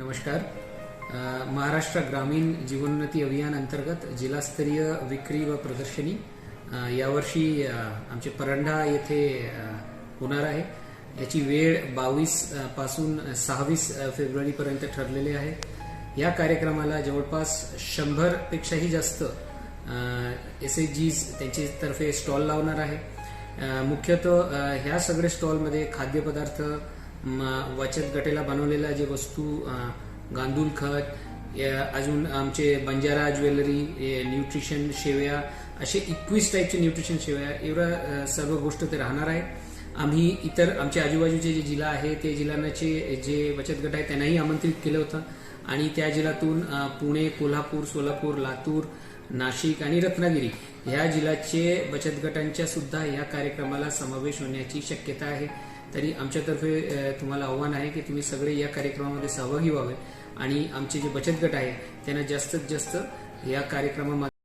नमस्कार. महाराष्ट्र ग्रामीण जीवनोन्नती अभियान अंतर्गत जिल्हास्तरीय विक्री व प्रदर्शनी यावर्षी आमचे परंडा येथे होणार आहे. याची वेळ बावीसपासून सहावीस फेब्रुवारीपर्यंत ठरलेली आहे. या कार्यक्रमाला जवळपास शंभर पेक्षाही जास्त एस एच जीज त्यांचे तर्फे स्टॉल लावणार आहे. मुख्यतः ह्या सगळे स्टॉलमध्ये खाद्यपदार्थ म, बचत गटाला बनवलेल्या जे वस्तू अ, खत या अजून आमचे बंजारा ज्वेलरी ए, न्यूट्रिशन शेवया असे एकवीस टाईपचे न्यूट्रिशन शेवया एवढ्या सर्व गोष्ट ते राहणार आहे. आम्ही इतर आमच्या आजूबाजूचे जे जिल्हा आहे ते जिल्ह्यांचे जे बचत गट आहे त्यांनाही आमंत्रित केलं होतं. आणि त्या जिल्ह्यातून पुणे कोल्हापूर सोलापूर लातूर नाशिक आणि रत्नागिरी ह्या जिल्ह्याचे बचत गटांच्या सुद्धा या कार्यक्रमाला समावेश होण्याची शक्यता आहे. तरी आमच्यातर्फे तुम्हाला आव्हान आहे की तुम्ही सगळे या कार्यक्रमामध्ये सहभागी व्हावे. आणि आमचे जे बचत गट आहे त्यांना जास्तीत जास्त या कार्यक्रमामध्ये